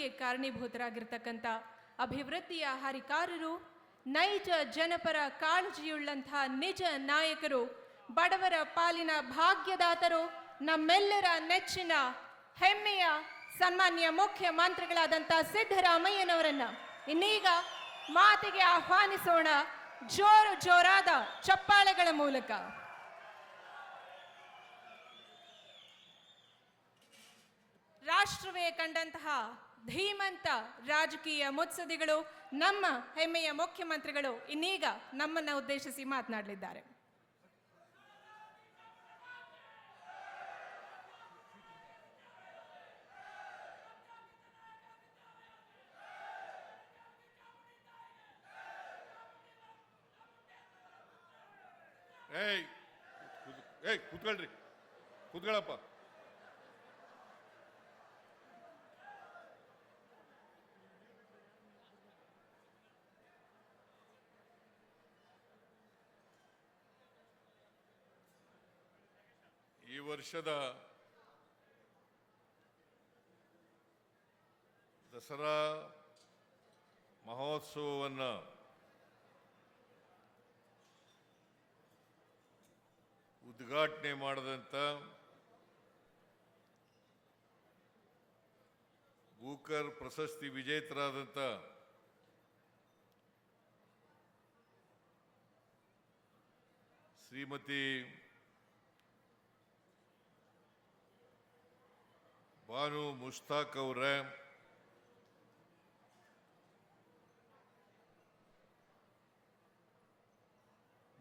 ಅಭಿವೃದ್ಧಿಗೆ ಕಾರಣೀಭೂತರಾಗಿರ್ತಕ್ಕಂಥ ಅಭಿವೃದ್ಧಿಯ ಹರಿಕಾರರು ನೈಜ ಜನಪರ ಕಾಳಜಿಯುಳ್ಳಂತಹ ನಿಜ ನಾಯಕರು, ಬಡವರ ಪಾಲಿನ ಭಾಗ್ಯದಾತರು, ನಮ್ಮೆಲ್ಲರ ನೆಚ್ಚಿನ ಹೆಮ್ಮೆಯ ಸನ್ಮಾನ್ಯ ಮುಖ್ಯಮಂತ್ರಿಗಳಾದಂಥ ಸಿದ್ದರಾಮಯ್ಯನವರನ್ನ ಇನ್ನೀಗ ಮಾತಿಗೆ ಆಹ್ವಾನಿಸೋಣ ಜೋರು ಜೋರಾದ ಚಪ್ಪಾಳೆಗಳ ಮೂಲಕ. ರಾಷ್ಟ್ರವೇ ಕಂಡಂತಹ ಧೀಮಂತ ರಾಜಕೀಯ ಮುತ್ಸದಿಗಳು ನಮ್ಮ ಹೆಮ್ಮೆಯ ಮುಖ್ಯಮಂತ್ರಿಗಳು ಇನ್ನೀಗ ನಮ್ಮನ್ನ ಉದ್ದೇಶಿಸಿ ಮಾತನಾಡಲಿದ್ದಾರೆ. ಏಯ್ ಏಯ್ ಕೂತ್ಕೊಳ್ರಿ. ಕೂತ್ಕೊಳ್ಳಪ್ಪ ವರ್ಷದ ದಸರಾ ಮಹೋತ್ಸವವನ್ನು ಉದ್ಘಾಟನೆ ಮಾಡಿದಂಥ ಬೂಕರ್ ಪ್ರಶಸ್ತಿ ವಿಜೇತರಾದಂಥ ಶ್ರೀಮತಿ ಬಾನು ಮುಷ್ತಾಕ್ ಅವರೇ.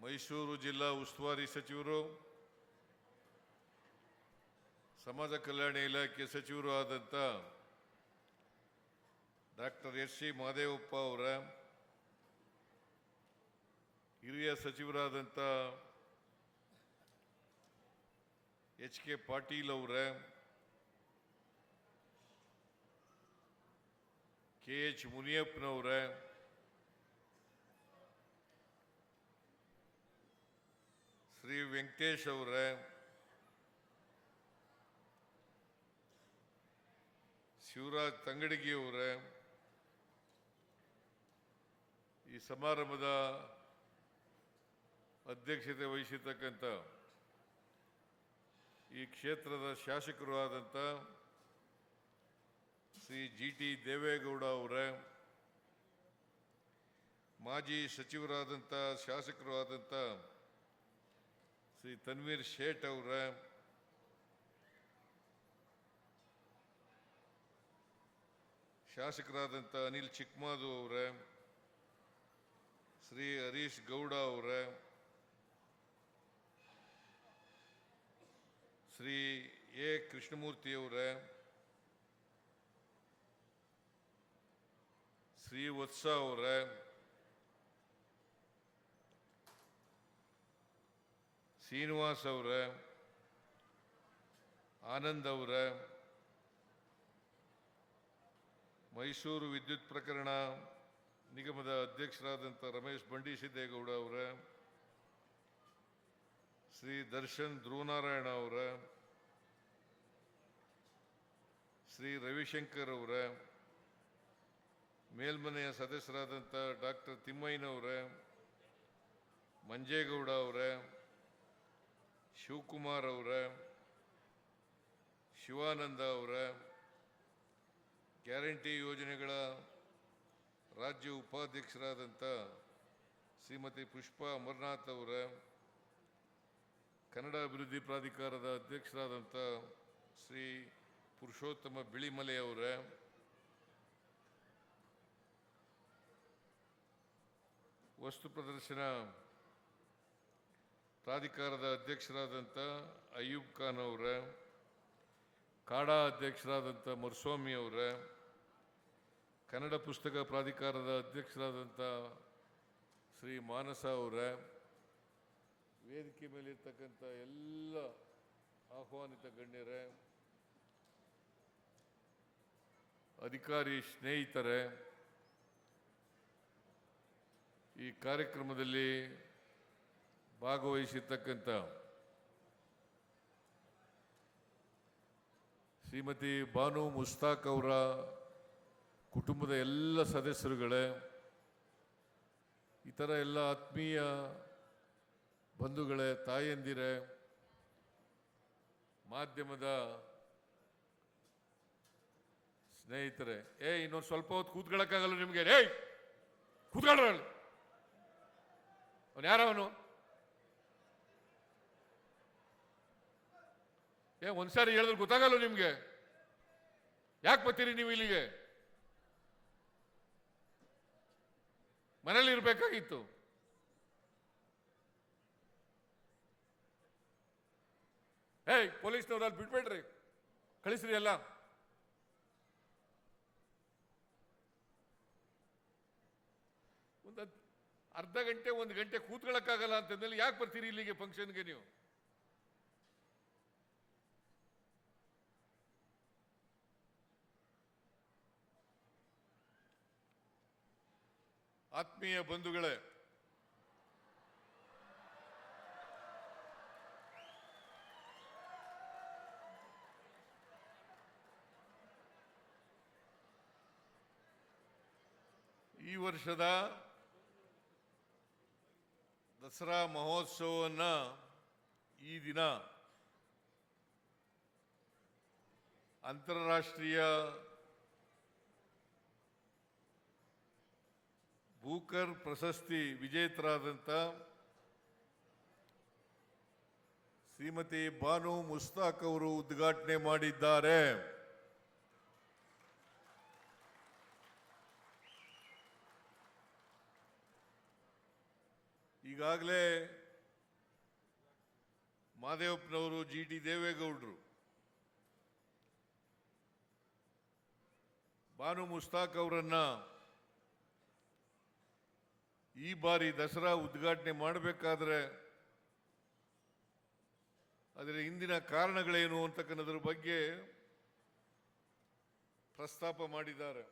ಮೈಸೂರು ಜಿಲ್ಲಾ ಉಸ್ತುವಾರಿ ಸಚಿವರು, ಸಮಾಜ ಕಲ್ಯಾಣ ಇಲಾಖೆ ಸಚಿವರು ಆದಂಥ ಡಾಕ್ಟರ್ ಎಸ್ ಸಿ ಮಹದೇವಪ್ಪ ಅವರ, ಹಿರಿಯ ಸಚಿವರಾದಂಥ ಎಚ್ ಕೆ ಪಾಟೀಲ್ ಅವರ ಕೆ ಎಚ್ ಮುನಿಯಪ್ಪನವರೇ ಶ್ರೀ ವೆಂಕಟೇಶ್ ಅವರೇ ಶಿವರಾಜ್ ತಂಗಡಗಿ ಅವರ ಈ ಸಮಾರಂಭದ ಅಧ್ಯಕ್ಷತೆ ವಹಿಸಿರ್ತಕ್ಕಂಥ ಈ ಕ್ಷೇತ್ರದ ಶಾಸಕರು ಆದಂಥ ಶ್ರೀ ಜಿ ಟಿ ದೇವೇಗೌಡ ಮಾಜಿ ಸಚಿವರಾದಂಥ ಶಾಸಕರು ಆದಂಥ ಶ್ರೀ ತನ್ವೀರ್ ಶೇಟ್ ಅವರ ಶಾಸಕರಾದಂಥ ಅನಿಲ್ ಚಿಕ್ಮಾದು ಅವರ, ಶ್ರೀ ಹರೀಶ್ ಗೌಡ ಅವರ, ಶ್ರೀ ಎ ಕೃಷ್ಣಮೂರ್ತಿ ಅವರ, ಶ್ರೀ ವತ್ಸ ಅವರ ಶ್ರೀನಿವಾಸ್ ಅವರ, ಆನಂದ್ ಅವರ, ಮೈಸೂರು ವಿದ್ಯುತ್ ಪ್ರಕರಣ ನಿಗಮದ ಅಧ್ಯಕ್ಷರಾದಂಥ ರಮೇಶ್ ಬಂಡಿಸಿದ್ದೇಗೌಡ ಅವರ, ಶ್ರೀ ದರ್ಶನ್ ಧ್ರುವನಾರಾಯಣ ಅವರ, ಶ್ರೀ ರವಿಶಂಕರ್ ಅವರ, ಮೇಲ್ಮನೆಯ ಸದಸ್ಯರಾದಂಥ ಡಾಕ್ಟರ್ ತಿಮ್ಮಯ್ಯನವರ, ಮಂಜೇಗೌಡ ಅವರ ಶಿವಕುಮಾರ್ ಅವರ, ಶಿವಾನಂದ ಅವರ, ಗ್ಯಾರಂಟಿ ಯೋಜನೆಗಳ ರಾಜ್ಯ ಉಪಾಧ್ಯಕ್ಷರಾದಂಥ ಶ್ರೀಮತಿ ಪುಷ್ಪಾ ಅಮರನಾಥ್ ಅವರ, ಕನ್ನಡ ಅಭಿವೃದ್ಧಿ ಪ್ರಾಧಿಕಾರದ ಅಧ್ಯಕ್ಷರಾದಂಥ ಶ್ರೀ ಪುರುಷೋತ್ತಮ ಬಿಳಿಮಲೆ ಅವರ, ವಸ್ತು ಪ್ರದರ್ಶನ ಪ್ರಾಧಿಕಾರದ ಅಧ್ಯಕ್ಷರಾದಂಥ ಅಯ್ಯೂಬ್ ಖಾನ್ ಅವರ, ಕಾಡಾ ಅಧ್ಯಕ್ಷರಾದಂಥ ಮರುಸ್ವಾಮಿ ಅವರ, ಕನ್ನಡ ಪುಸ್ತಕ ಪ್ರಾಧಿಕಾರದ ಅಧ್ಯಕ್ಷರಾದಂಥ ಶ್ರೀ ಮಾನಸ ಅವರ, ವೇದಿಕೆ ಮೇಲಿರ್ತಕ್ಕಂಥ ಎಲ್ಲ ಆಹ್ವಾನಿತ ಗಣ್ಯರೇ, ಅಧಿಕಾರಿ ಸ್ನೇಹಿತರೆ, ಈ ಕಾರ್ಯಕ್ರಮದಲ್ಲಿ ಭಾಗವಹಿಸಿರ್ತಕ್ಕಂಥ ಶ್ರೀಮತಿ ಬಾನು ಮುಸ್ತಾಕ್ ಅವರ ಕುಟುಂಬದ ಎಲ್ಲ ಸದಸ್ಯರುಗಳೇ, ಇತರ ಎಲ್ಲ ಆತ್ಮೀಯ ಬಂಧುಗಳೇ, ತಾಯಂದಿರೇ, ಮಾಧ್ಯಮದ ಸ್ನೇಹಿತರೆ, ಏ, ಇನ್ನೊಂದು ಸ್ವಲ್ಪ ಹೊತ್ತು ಕೂತ್ಕೊಳ್ಳೋಕ್ಕಾಗಲ್ಲ ನಿಮಗೆ, ಏಯ್, ಕೂತ್ಕೊಳ್ರ ಅವನು ಯಾರವನು? ಏ ಒಂದ್ಸಾರಿ ಹೇಳಿದ್ರೆ ಗೊತ್ತಾಗಲ್ಲ ನಿಮ್ಗೆ. ಯಾಕೆ ಬರ್ತೀರಿ ನೀವು ಇಲ್ಲಿಗೆ? ಮನೇಲಿ ಇರಬೇಕಾಗಿತ್ತು. ಏಯ್, ಪೊಲೀಸ್ನವ್ರು ಅಲ್ಲಿ ಬಿಟ್ಬೇಡ್ರಿ ಕಳಿಸ್ರಿ ಎಲ್ಲ. ಒಂದು ಅರ್ಧ ಗಂಟೆ, ಒಂದು ಗಂಟೆ ಕೂತ್ಕೊಳ್ಳೋಕ್ಕಾಗಲ್ಲ ಅಂತಂದಲ್ಲಿ ಯಾಕೆ ಬರ್ತೀರಿ ಇಲ್ಲಿಗೆ ಫಂಕ್ಷನ್ಗೆ ನೀವು? ಆತ್ಮೀಯ ಬಂಧುಗಳೇ ಈ ವರ್ಷದ ದಸರಾ ಮಹೋತ್ಸವವನ್ನು ಈ ದಿನ ಅಂತಾರಾಷ್ಟ್ರೀಯ ಬೂಕರ್ ಪ್ರಶಸ್ತಿ ವಿಜೇತರಾದಂಥ ಶ್ರೀಮತಿ ಬಾನು ಮುಸ್ತಾಕ್ ಅವರು ಉದ್ಘಾಟನೆ ಮಾಡಿದ್ದಾರೆ. ಈಗಾಗಲೇ ಮಾದೇವಪ್ಪನವರು ಜಿ ಟಿ ದೇವೇಗೌಡರು ಬಾನು ಮುಸ್ತಾಕ್ ಅವರನ್ನ ಈ ಬಾರಿ ದಸರಾ ಉದ್ಘಾಟನೆ ಮಾಡಬೇಕಾದ್ರೆ ಅದರ ಹಿಂದಿನ ಕಾರಣಗಳೇನು ಅಂತಕ್ಕಂಥದ್ರ ಬಗ್ಗೆ ಪ್ರಸ್ತಾಪ ಮಾಡಿದ್ದಾರೆ.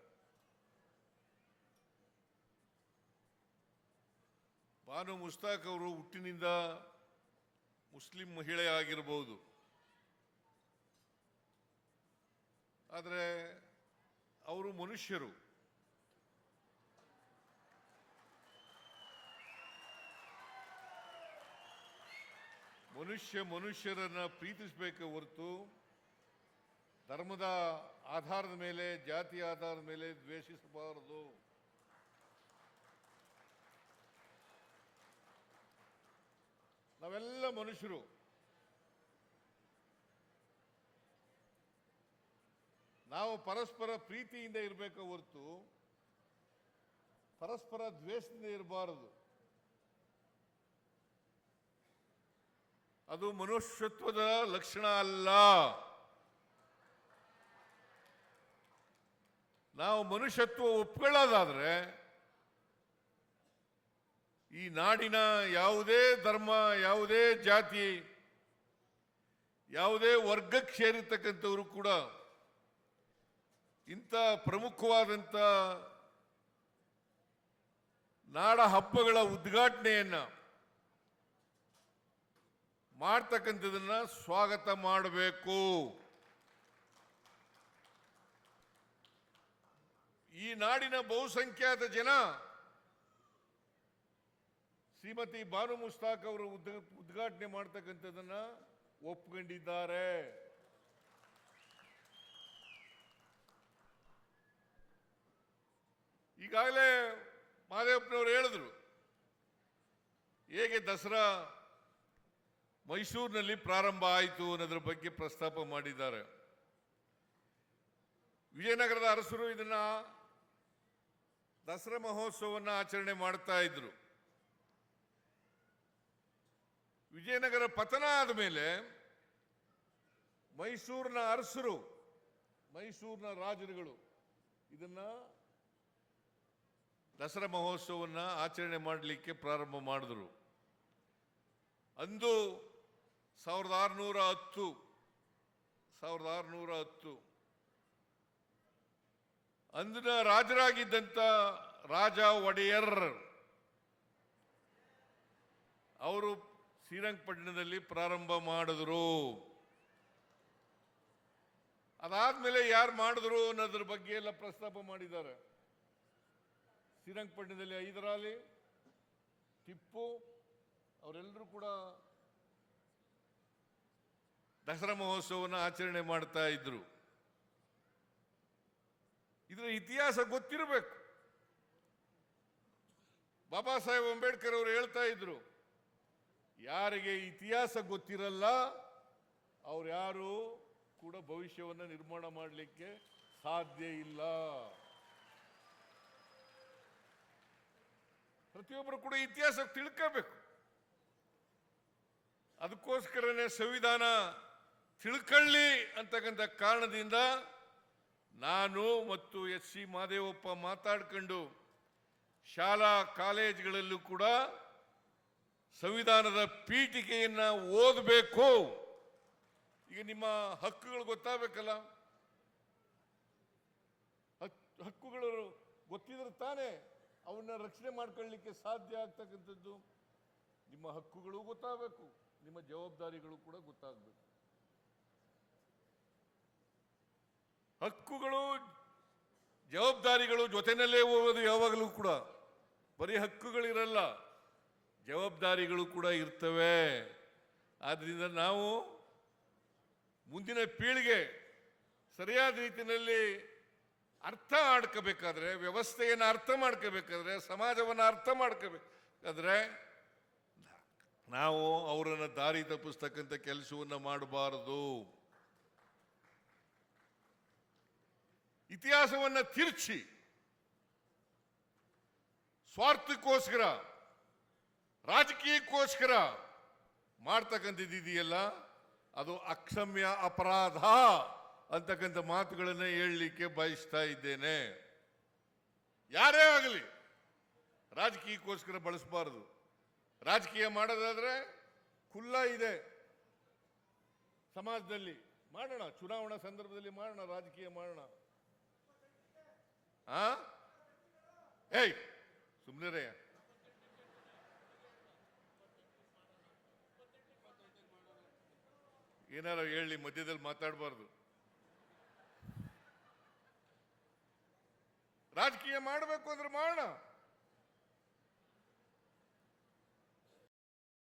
ಬಾನು ಮುಸ್ತಾಕ್ ಅವರು ಹುಟ್ಟಿನಿಂದ ಮುಸ್ಲಿಂ ಮಹಿಳೆ ಆಗಿರಬಹುದು ಆದರೆ ಅವರು ಮನುಷ್ಯರು. ಮನುಷ್ಯ ಮನುಷ್ಯರನ್ನು ಪ್ರೀತಿಸಬೇಕು ಹೊರತು ಧರ್ಮದ ಆಧಾರದ ಮೇಲೆ, ಜಾತಿ ಆಧಾರದ ಮೇಲೆ ದ್ವೇಷಿಸಬಾರದು. ನಾವೆಲ್ಲ ಮನುಷ್ಯರು. ನಾವು ಪರಸ್ಪರ ಪ್ರೀತಿಯಿಂದ ಇರಬೇಕು ಹೊರತು ಪರಸ್ಪರ ದ್ವೇಷದಿಂದ ಇರಬಾರದು. ಅದು ಮನುಷ್ಯತ್ವದ ಲಕ್ಷಣ ಅಲ್ಲ. ನಾವು ಮನುಷ್ಯತ್ವ ಒಪ್ಕೊಳ್ಳೋದಾದ್ರೆ ಈ ನಾಡಿನ ಯಾವುದೇ ಧರ್ಮ, ಯಾವುದೇ ಜಾತಿ, ಯಾವುದೇ ವರ್ಗಕ್ಕೆ ಸೇರಿರ್ತಕ್ಕಂಥವರು ಕೂಡ ಇಂಥ ಪ್ರಮುಖವಾದಂಥ ನಾಡ ಹಬ್ಬಗಳ ಉದ್ಘಾಟನೆಯನ್ನ ಮಾಡ್ತಕ್ಕಂಥದನ್ನ ಸ್ವಾಗತ ಮಾಡಬೇಕು. ಈ ನಾಡಿನ ಬಹುಸಂಖ್ಯಾತ ಜನ ಶ್ರೀಮತಿ ಬಾನು ಮುಸ್ತಾಕ್ ಅವರು ಉದ್ ಉದ್ಘಾಟನೆ ಮಾಡ್ತಕ್ಕಂಥದನ್ನ ಒಪ್ಕೊಂಡಿದ್ದಾರೆ. ಈಗಾಗಲೇ ಮಾದೇವಪ್ಪನವರು ಹೇಳಿದ್ರು, ಹೇಗೆ ದಸರಾ ಮೈಸೂರಿನಲ್ಲಿ ಪ್ರಾರಂಭ ಆಯಿತು ಅನ್ನೋದ್ರ ಬಗ್ಗೆ ಪ್ರಸ್ತಾಪ ಮಾಡಿದ್ದಾರೆ. ವಿಜಯನಗರದ ಅರಸರು ಇದನ್ನ ದಸರಾ ಮಹೋತ್ಸವವನ್ನು ಆಚರಣೆ ಮಾಡ್ತಾ ಇದ್ರು. ವಿಜಯನಗರ ಪತನ ಆದ ಮೇಲೆ ಮೈಸೂರಿನ ಅರಸರು, ಮೈಸೂರಿನ ರಾಜರುಗಳು ಇದನ್ನ ದಸರಾ ಮಹೋತ್ಸವವನ್ನು ಆಚರಣೆ ಮಾಡಲಿಕ್ಕೆ ಪ್ರಾರಂಭ ಮಾಡಿದ್ರು. ಅಂದು ಸಾವಿರದ ಆರುನೂರ ಹತ್ತು. ಸಾವಿರದ ಆರುನೂರ ಹತ್ತು. ಅಂದಿನ ರಾಜರಾಗಿದ್ದಂಥ ರಾಜ ಒಡೆಯರ್, ಅವರು ಶ್ರೀರಂಗಪಟ್ಟಣದಲ್ಲಿ ಪ್ರಾರಂಭ ಮಾಡಿದ್ರು. ಅದಾದ್ಮೇಲೆ ಯಾರು ಮಾಡಿದ್ರು ಅನ್ನೋದ್ರ ಬಗ್ಗೆ ಎಲ್ಲ ಪ್ರಸ್ತಾಪ ಮಾಡಿದ್ದಾರೆ. ಶ್ರೀರಂಗಪಟ್ಟಣದಲ್ಲಿ ಹೈದರಾಲಿ ಟಿಪ್ಪು, ಅವರೆಲ್ಲರೂ ಕೂಡ ದಸರಾ ಮಹೋತ್ಸವವನ್ನು ಆಚರಣೆ ಮಾಡ್ತಾ ಇದ್ರು. ಇದರ ಇತಿಹಾಸ ಗೊತ್ತಿರಬೇಕು. ಬಾಬಾ ಸಾಹೇಬ್ ಅಂಬೇಡ್ಕರ್ ಅವರು ಹೇಳ್ತಾ ಇದ್ರು, ಯಾರಿಗೆ ಇತಿಹಾಸ ಗೊತ್ತಿರಲ್ಲ, ಅವ್ರು ಯಾರು ಕೂಡ ಭವಿಷ್ಯವನ್ನು ನಿರ್ಮಾಣ ಮಾಡಲಿಕ್ಕೆ ಸಾಧ್ಯ ಇಲ್ಲ. ಪ್ರತಿಯೊಬ್ಬರು ಕೂಡ ಇತಿಹಾಸ ತಿಳ್ಕೋಬೇಕು. ಅದಕ್ಕೋಸ್ಕರನೇ ಸಂವಿಧಾನ ತಿಳ್ಕೊಳ್ಳಿ ಅಂತಕ್ಕಂಥ ಕಾರಣದಿಂದ ನಾನು ಮತ್ತು ಎಸ್ ಸಿ ಮಾದೇವಪ್ಪ ಮಾತಾಡ್ಕೊಂಡು ಶಾಲಾ ಕಾಲೇಜುಗಳಲ್ಲೂ ಕೂಡ ಸಂವಿಧಾನದ ಪೀಠಿಕೆಯನ್ನ ಓದಬೇಕು. ಈಗ ನಿಮ್ಮ ಹಕ್ಕುಗಳು ಗೊತ್ತಾಗಬೇಕಲ್ಲ? ಹಕ್- ಹಕ್ಕುಗಳು ಗೊತ್ತಿದ್ರೆ ತಾನೇ ಅವನ್ನ ರಕ್ಷಣೆ ಮಾಡ್ಕೊಳ್ಳಿಕ್ಕೆ ಸಾಧ್ಯ ಆಗ್ತಕ್ಕಂಥದ್ದು. ನಿಮ್ಮ ಹಕ್ಕುಗಳು ಗೊತ್ತಾಗಬೇಕು. ನಿಮ್ಮ ಜವಾಬ್ದಾರಿಗಳು ಕೂಡ ಗೊತ್ತಾಗಬೇಕು. ಹಕ್ಕುಗಳು, ಜವಾಬ್ದಾರಿಗಳು ಜೊತೆಯಲ್ಲೇ ಹೋಗೋದು ಯಾವಾಗಲೂ ಕೂಡ. ಬರೀ ಹಕ್ಕುಗಳಿರಲ್ಲ, ಜವಾಬ್ದಾರಿಗಳು ಕೂಡ ಇರ್ತವೆ. ಆದ್ದರಿಂದ ನಾವು ಮುಂದಿನ ಪೀಳಿಗೆ ಸರಿಯಾದ ರೀತಿಯಲ್ಲಿ ಅರ್ಥ ಮಾಡ್ಕೋಬೇಕಾದ್ರೆ, ವ್ಯವಸ್ಥೆಯನ್ನು ಅರ್ಥ ಮಾಡ್ಕೋಬೇಕಾದ್ರೆ, ಸಮಾಜವನ್ನು ಅರ್ಥ ಮಾಡ್ಕೋಬೇಕಾದ್ರೆ, ನಾವು ಅವರನ್ನು ದಾರಿ ತಪ್ಪಿಸ್ತಕ್ಕಂಥ ಕೆಲಸವನ್ನು ಮಾಡಬಾರದು. ಇತಿಹಾಸವನ್ನು ತಿರುಚಿ. ಸ್ವಾರ್ಥಕ್ಕೋಸ್ಕರ, ರಾಜಕೀಯಕ್ಕೋಸ್ಕರ ಮಾಡ್ತಕ್ಕಂಥದ್ದಿದೆಯಲ್ಲ, ಅದು ಅಕ್ಷಮ್ಯ ಅಪರಾಧ ಅಂತಕ್ಕಂಥ ಮಾತುಗಳನ್ನು ಹೇಳಲಿಕ್ಕೆ ಬಯಸ್ತಾ ಇದ್ದೇನೆ. ಯಾರೇ ಆಗಲಿ, ರಾಜಕೀಯಕ್ಕೋಸ್ಕರ ಬಳಸಬಾರದು. ರಾಜಕೀಯ ಮಾಡೋದಾದ್ರೆ ಖುಲ್ಲ ಇದೆ. ಸಮಾಜದಲ್ಲಿ ಮಾಡೋಣ, ಚುನಾವಣಾ ಸಂದರ್ಭದಲ್ಲಿ ಮಾಡೋಣ, ರಾಜಕೀಯ ಮಾಡೋಣ. ಆ? ಏಯ್ ಸುಮ್ಮನೆ ಏನಾರ ಹೇಳಿ ಮಧ್ಯದಲ್ಲಿ ಮಾತಾಡಬಾರ್ದು. ರಾಜಕೀಯ ಮಾಡಬೇಕು ಅಂದ್ರೆ ಮಾಡೋಣ.